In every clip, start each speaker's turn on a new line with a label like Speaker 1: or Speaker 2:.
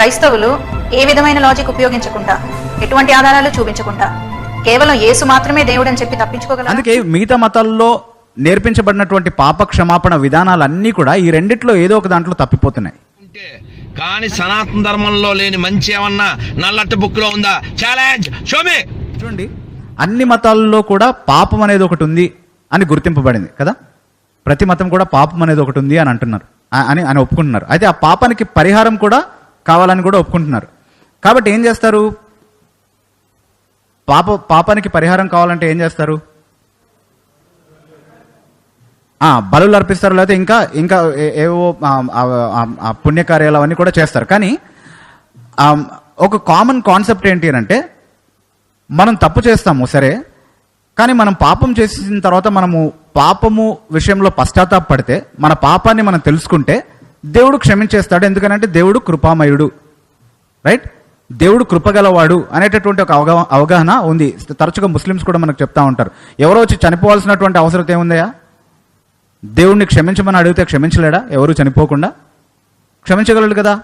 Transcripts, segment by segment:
Speaker 1: క్రైస్తవులు ఏ విధమైన లాజిక్ ఉపయోగించకుండా ఎటువంటి ఆధారాలు చూపించకుండా కేవలం యేసు మాత్రమే దేవుడని చెప్పి తప్పించుకోగలరు?
Speaker 2: అందుకే మిగతా మతాల్లో నేర్పించబడినటువంటి పాప క్షమాపణ విధానాలన్నీ కూడా ఈ రెండిట్లో ఏదో ఒక దాంట్లో తప్పిపోతున్నాయి.
Speaker 3: కానీ సనాతన ధర్మంలో లేని మంచి ఏమన్నా నల్లట్ట బుక్లో ఉందా ఛాలెంజ్ షోమి
Speaker 2: చూడండి అన్ని మతాల్లో కూడా పాపం అనేది ఒకటి ఉంది అని గుర్తింపబడింది కదా? ప్రతి మతం కూడా పాపం అనేది ఒకటి ఉంది అని అంటున్నారు అని అని ఒప్పుకుంటున్నారు. అయితే ఆ పాపానికి పరిహారం కూడా కావాలని కూడా ఒప్పుకుంటున్నారు. కాబట్టి ఏం చేస్తారు? పాప పాపానికి పరిహారం కావాలంటే ఏం చేస్తారు? బలులు అర్పిస్తారు లేకపోతే ఇంకా ఇంకా ఏవో పుణ్యకార్యాలు అవన్నీ కూడా చేస్తారు. కానీ ఒక కామన్ కాన్సెప్ట్ ఏంటి అని అంటే మనం తప్పు చేస్తాము సరే కానీ మనం పాపం చేసిన తర్వాత మనము పాపము విషయంలో పశ్చాత్తాపడితే మన పాపాన్ని మనం తెలుసుకుంటే దేవుడు క్షమించేస్తాడు. ఎందుకనంటే దేవుడు కృపామయుడు. రైట్ దేవుడు కృపగలవాడు అనేటటువంటి ఒక అవగా అవగాహన ఉంది. తరచుగా ముస్లిమ్స్ కూడా మనకు చెప్తా ఉంటారు. ఎవరో వచ్చి చనిపోవాల్సినటువంటి అవసరం ఏముందయా దేవుణ్ణి క్షమించమని అడిగితే క్షమించలేడా? ఎవరు చనిపోకుండా? క్షమించగలడు కదా?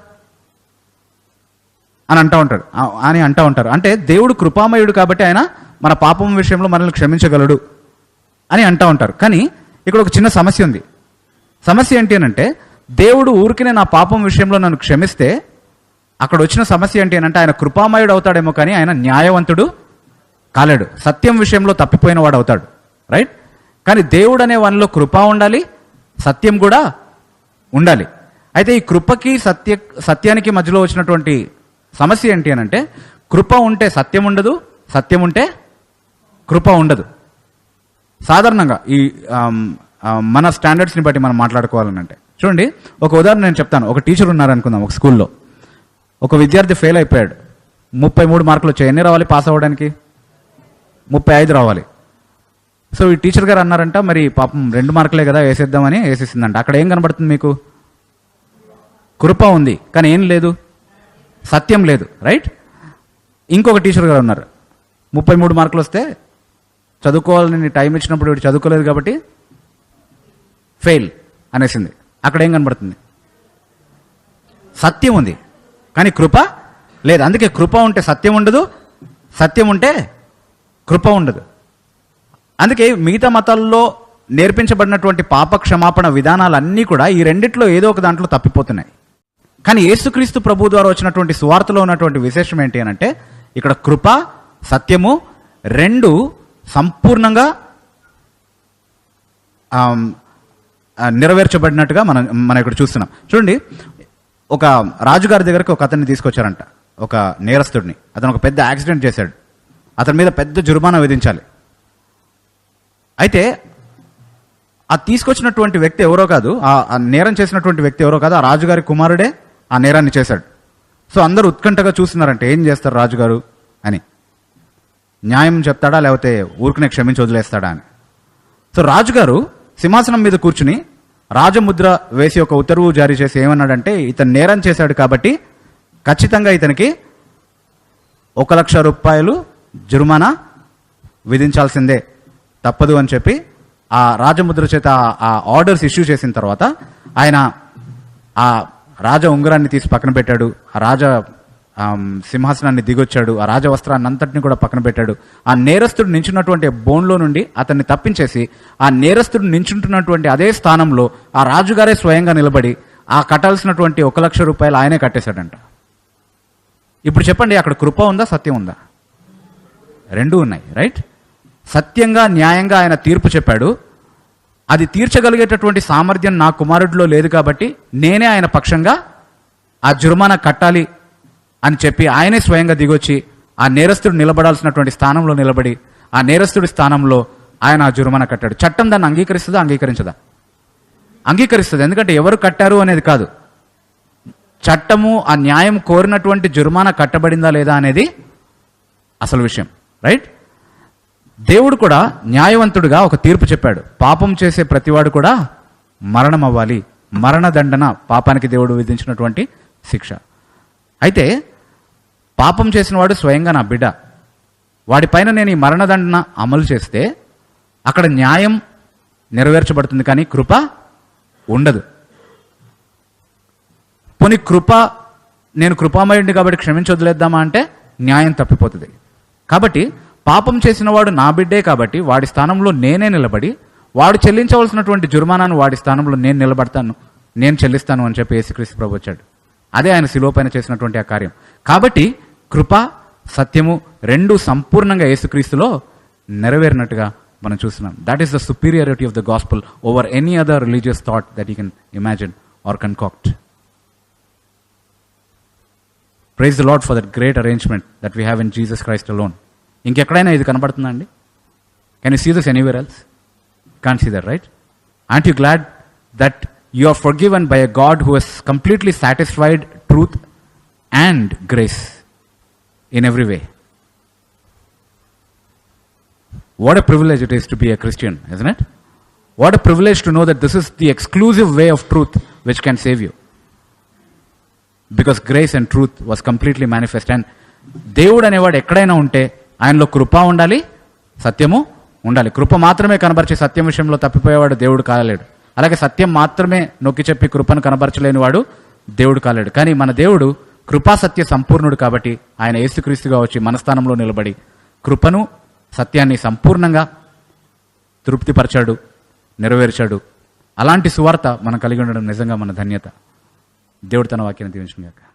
Speaker 2: అని అంటా ఉంటాడు. అని అంటూ ఉంటారు. అంటే దేవుడు కృపామయుడు కాబట్టి ఆయన మన పాపం విషయంలో మనల్ని క్షమించగలడు అని అంటూ ఉంటారు. కానీ ఇక్కడ ఒక చిన్న సమస్య ఉంది. సమస్య ఏంటి అని అంటే దేవుడు ఊరికినే నా పాపం విషయంలో నన్ను క్షమిస్తే అక్కడ వచ్చిన సమస్య ఏంటి అని అంటే ఆయన కృపామయుడు అవుతాడేమో కానీ ఆయన న్యాయవంతుడు కాలేడు. సత్యం విషయంలో తప్పిపోయిన వాడు అవుతాడు. రైట్? కానీ దేవుడు అనే వానిలో కృప ఉండాలి సత్యం కూడా ఉండాలి. అయితే ఈ కృపకి సత్య సత్యానికి మధ్యలో వచ్చినటువంటి సమస్య ఏంటి అని అంటే కృప ఉంటే సత్యం ఉండదు సత్యం ఉంటే కృప ఉండదు. సాధారణంగా ఈ మన స్టాండర్డ్స్ని బట్టి మనం మాట్లాడుకోవాలనంటే. చూడండి ఒక ఉదాహరణ నేను చెప్తాను. ఒక టీచర్ ఉన్నారనుకుందాం ఒక స్కూల్లో ఒక విద్యార్థి ఫెయిల్ అయిపోయాడు. ముప్పై మూడు మార్కులు వచ్చాయి. ఎన్ని రావాలి? పాస్ అవ్వడానికి? ముప్పై ఐదు రావాలి. సో ఈ టీచర్ గారు అన్నారంట మరి పాపం రెండు మార్కులే కదా వేసేద్దామని వేసేసిందంట. అక్కడ ఏం కనబడుతుంది మీకు? కృప ఉంది కానీ ఏం లేదు. సత్యం లేదు రైట్ ఇంకొక టీచర్ గారు ఉన్నారు. ముప్పై మూడు మార్కులు వస్తే చదువుకోవాలని టైం ఇచ్చినప్పుడు వీడు చదువుకోలేదు కాబట్టి ఫెయిల్ అనేసింది. అక్కడ ఏం కనబడుతుంది? సత్యం ఉంది. కానీ కృప లేదు. అందుకే కృప ఉంటే సత్యం ఉండదు సత్యం ఉంటే కృప ఉండదు. అందుకే మిగతా మతాల్లో నేర్పించబడినటువంటి పాప క్షమాపణ విధానాలన్నీ కూడా ఈ రెండిట్లో ఏదో ఒక దాంట్లో తప్పిపోతున్నాయి. కానీ యేసుక్రీస్తు ప్రభు ద్వారా వచ్చినటువంటి సువార్తలో ఉన్నటువంటి విశేషం ఏంటి అంటే ఇక్కడ కృప సత్యము రెండు సంపూర్ణంగా నెరవేర్చబడినట్టుగా మనం మనం ఇక్కడ చూస్తున్నాం. చూడండి ఒక రాజుగారి దగ్గరకు ఒక అతన్ని తీసుకొచ్చారంట. ఒక నేరస్తుడిని. అతను ఒక పెద్ద యాక్సిడెంట్ చేశాడు. అతని మీద పెద్ద జుర్మానా విధించాలి. అయితే ఆ తీసుకొచ్చినటువంటి వ్యక్తి ఎవరో కాదు ఆ ఆ నేరం చేసినటువంటి వ్యక్తి ఎవరో కాదు ఆ రాజుగారి కుమారుడే ఆ నేరాన్ని చేశాడు. సో అందరూ ఉత్కంఠగా చూస్తున్నారంటే ఏం చేస్తారు రాజుగారు? అని. న్యాయం చెప్తాడా? లేకపోతే ఊరికనే క్షమించి వదిలేస్తాడా? అని. సో రాజుగారు సింహాసనం మీద కూర్చుని రాజముద్ర వేసి ఒక ఉత్తర్వు జారీ చేసి ఏమన్నాడంటే ఇతను నేరం చేశాడు కాబట్టి ఖచ్చితంగా ఇతనికి ఒక లక్ష రూపాయలు జుర్మానా విధించాల్సిందే. తప్పదు అని చెప్పి ఆ రాజముద్ర చేత ఆ- ఆర్డర్స్ ఇష్యూ చేసిన తర్వాత ఆయన ఆ రాజ ఉంగరాన్ని తీసి పక్కన పెట్టాడు. ఆ రాజ సింహాసనాన్ని దిగొచ్చాడు. ఆ రాజవస్త్రాన్ని అంతటిని కూడా పక్కన పెట్టాడు. ఆ నేరస్తుడు నించున్నటువంటి బోన్లో నుండి అతన్ని తప్పించేసి ఆ నేరస్తుడు నించుంటున్నటువంటి అదే స్థానంలో ఆ రాజుగారే స్వయంగా నిలబడి ఆ కట్టాల్సినటువంటి ఒక లక్ష రూపాయలు ఆయనే కట్టేశాడంట. ఇప్పుడు చెప్పండి అక్కడ కృప ఉందా సత్యం ఉందా? రెండు ఉన్నాయి రైట్? సత్యంగా న్యాయంగా ఆయన తీర్పు చెప్పాడు. అది తీర్చగలిగేటటువంటి సామర్థ్యం నా కుమారుడిలో లేదు కాబట్టి నేనే ఆయన పక్షంగా ఆ జుర్మానా కట్టాలి అని చెప్పి ఆయనే స్వయంగా దిగొచ్చి ఆ నేరస్తుడు నిలబడాల్సినటువంటి స్థానంలో నిలబడి ఆ నేరస్తుడి స్థానంలో ఆయన ఆ జుర్మానా కట్టాడు. చట్టం దాన్ని అంగీకరిస్తుందా? అంగీకరించదా? అంగీకరిస్తుంది. ఎందుకంటే ఎవరు కట్టారు అనేది కాదు. చట్టము ఆ న్యాయం కోరినటువంటి జుర్మానా కట్టబడిందా లేదా అనేది అసలు విషయం. రైట్? దేవుడు కూడా న్యాయవంతుడిగా ఒక తీర్పు చెప్పాడు. పాపం చేసే ప్రతివాడు కూడా మరణం అవ్వాలి మరణ దండన పాపానికి దేవుడు విధించినటువంటి శిక్ష. అయితే పాపం చేసిన వాడు స్వయంగా నా బిడ్డ. వాడిపైన నేను ఈ మరణదండన అమలు చేస్తే అక్కడ న్యాయం నెరవేర్చబడుతుంది కానీ కృప ఉండదు. పోనీ కృప నేను కృపామయుడిని కాబట్టి క్షమించొద్దులేద్దామా అంటే న్యాయం తప్పిపోతుంది. కాబట్టి పాపం చేసిన వాడు నా బిడ్డే కాబట్టి వాడి స్థానంలో నేనే నిలబడి వాడు చెల్లించవలసినటువంటి జుర్మానాను వాడి స్థానంలో నేను నిలబడతాను నేను చెల్లిస్తాను అని చెప్పి యేసుక్రీస్తు ప్రభు వచ్చాడు. అదే ఆయన శిలోపైన చేసినటువంటి ఆ కార్యం. కాబట్టి కృప సత్యము రెండు సంపూర్ణంగా యేసుక్రీస్తులో నెరవేరినట్టుగా మనం చూస్తున్నాం. That is the superiority of the gospel over any other religious thought that you can imagine or concoct praise the Lord for that great arrangement that we have in Jesus Christ alone ఇంకెక్కడైనా ఇది కనబడుతుందా అండి? Can you see this anywhere else can't see that right aren't you glad that you are forgiven by a god who who completely satisfied truth and grace in every way What a privilege it is to be a Christian, isn't it? What a privilege to know that this is the exclusive way of truth which can save you. Because grace and truth was completely manifest and దేవుడు అనేవాడు ఎక్కడైనా ఉంటే ఆయనలో కృప ఉండాలి సత్యము ఉండాలి కృప మాత్రమే కనబరిచే సత్యం విషయంలో తప్పిపోయేవాడు దేవుడు కాలేడు అలాగే సత్యం మాత్రమే నొక్కి చెప్పి కృపను కనబరచలేని వాడు దేవుడు కాలేడు. కానీ మన దేవుడు కృపా సత్య సంపూర్ణుడు కాబట్టి ఆయన యేసుక్రీస్తుగా వచ్చి మన స్థానంలో నిలబడి కృపను సత్యాన్ని సంపూర్ణంగా తృప్తిపరచాడు నెరవేర్చాడు. అలాంటి సువార్త మనం కలిగి ఉండడం నిజంగా మన ధన్యత. దేవుడు తన వాక్యాన్ని దీవించుగాక